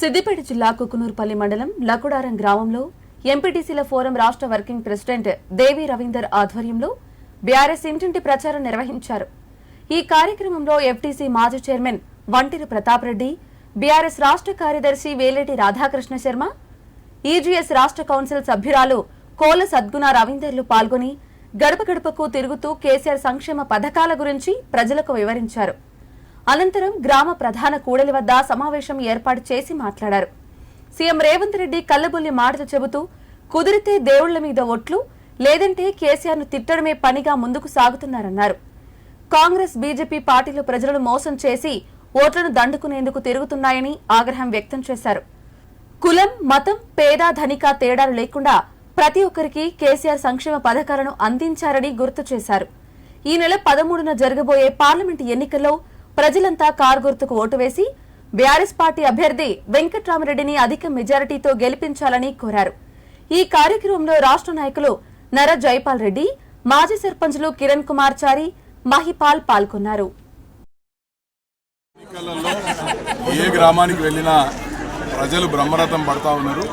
సిద్దిపేట జిల్లా కుకునూర్పల్లి మండలం లకుడారం గ్రామంలో ఎంపీటీసీల ఫోరం రాష్ట్ర వర్కింగ్ ప్రెసిడెంట్ దేవి రవీందర్ ఆధ్వర్యంలో బీఆర్ఎస్ ఇంటింటి ప్రచారం నిర్వహించారు. ఈ కార్యక్రమంలో ఎఫ్టీసీ మాజీ చైర్మన్ వంటిరి ప్రతాప్ రెడ్డి బీఆర్ఎస్ రాష్ట్ర కార్యదర్శి వేలేటి రాధాకృష్ణ శర్మ ఈజీఎస్ రాష్ట్ర కౌన్సిల్ సభ్యురాలు కోల సద్గుణ రవీందర్లు పాల్గొని గడప గడపకు తిరుగుతూ కేసీఆర్ సంక్షేమ పథకాల గురించి ప్రజలకు వివరించారు. అనంతరం గ్రామ ప్రధాన కూడలి వద్ద సమావేశం ఏర్పాటు చేసి మాట్లాడారు. సీఎం రేవంత్ రెడ్డి కల్లబుల్లి మాటలు చెబుతూ కుదిరితే దేవుళ్ళ మీద ఒట్లు లేదంటే కేసీఆర్ను తిట్టడమే పనిగా ముందుకు సాగుతున్నారన్నారు. కాంగ్రెస్ బీజేపీ పార్టీలు ప్రజలను మోసం చేసి ఓట్లను దండుకునేందుకు తిరుగుతున్నాయని ఆగ్రహం వ్యక్తం చేశారు. కులం మతం పేద ధనిక తేడాలు లేకుండా ప్రతి ఒక్కరికి కేసీఆర్ సంక్షేమ పథకాలను అందించారని గుర్తు చేశారు. ఈ నెల పదమూడున జరగబోయే పార్లమెంటు ఎన్నికల్లో ప్రజలంతా కారు గుర్తుకు ఓటు వేసి బీఆర్ఎస్ పార్టీ అభ్యర్థి వెంకట్రామరెడ్డిని అధిక మెజారిటీతో గెలిపించాలని కోరారు. ఈ కార్యక్రమంలో రాష్ట్ర నాయకులు నర జైపాల్ రెడ్డి మాజీ సర్పంచ్లు కిరణ్ కుమార్ చారి మహిపాల్ పాల్గొన్నారు. ఏ గ్రామానికి వెళ్ళినా ప్రజలు బ్రహ్మరథం పడతా ఉన్నారు.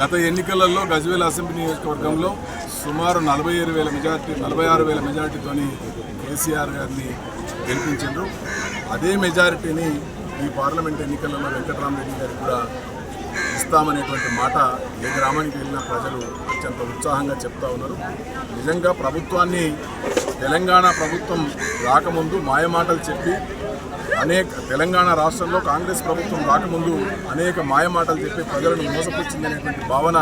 గత ఎన్నికలలో గజ్వేల్ అసెంబ్లీ నియోజకవర్గంలో సుమారు నలభై ఏడు వేల మెజార్టీ నలభై ఆరు వేల మెజార్టీతోని కేసీఆర్ గారిని గెలిపించారు అదే మెజారిటీని ఈ పార్లమెంట్ ఎన్నికలలో వెంకటరామరెడ్డి గారికి కూడా ఇస్తామనేటువంటి మాట ఏ గ్రామానికి వెళ్ళినా ప్రజలు అత్యంత ఉత్సాహంగా చెప్తా ఉన్నారు. నిజంగా ప్రభుత్వాన్ని తెలంగాణ ప్రభుత్వం రాకముందు మాయమాటలు చెప్పి అనేక తెలంగాణ రాష్ట్రంలో కాంగ్రెస్ ప్రభుత్వం రాకముందు అనేక మాయమాటలు చెప్పి ప్రజలను మోసపుచ్చిందనేటువంటి భావన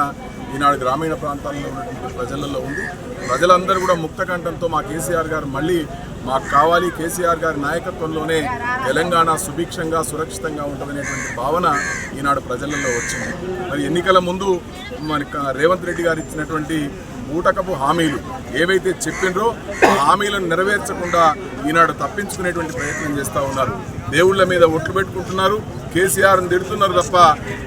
ఈనాడు గ్రామీణ ప్రాంతాల్లో ఉన్నటువంటి ప్రజలలో ఉంది. ప్రజలందరూ కూడా ముక్తకంఠంతో మా కేసీఆర్ గారు మళ్ళీ మాకు కావాలి కేసీఆర్ గారి నాయకత్వంలోనే తెలంగాణ సుభిక్షంగా సురక్షితంగా ఉంటుందనేటువంటి భావన ఈనాడు ప్రజలలో వచ్చింది. మరి ఎన్నికల ముందు మరి రేవంత్ రెడ్డి గారు ఇచ్చినటువంటి బూటకపు హామీలు ఏవైతే చెప్పిండ్రో ఆ హామీలను నెరవేర్చకుండా ఈనాడు తప్పించుకునేటువంటి ప్రయత్నం చేస్తూ ఉన్నారు. దేవుళ్ళ మీద ఒట్లు పెట్టుకుంటున్నారు కేసీఆర్ని తిడుతున్నారు తప్ప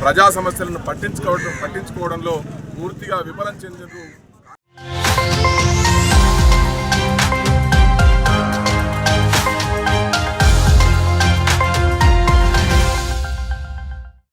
ప్రజా సమస్యలను పట్టించుకోవడం పట్టించుకోవడంలో పూర్తిగా విఫలం చెందిండ్రు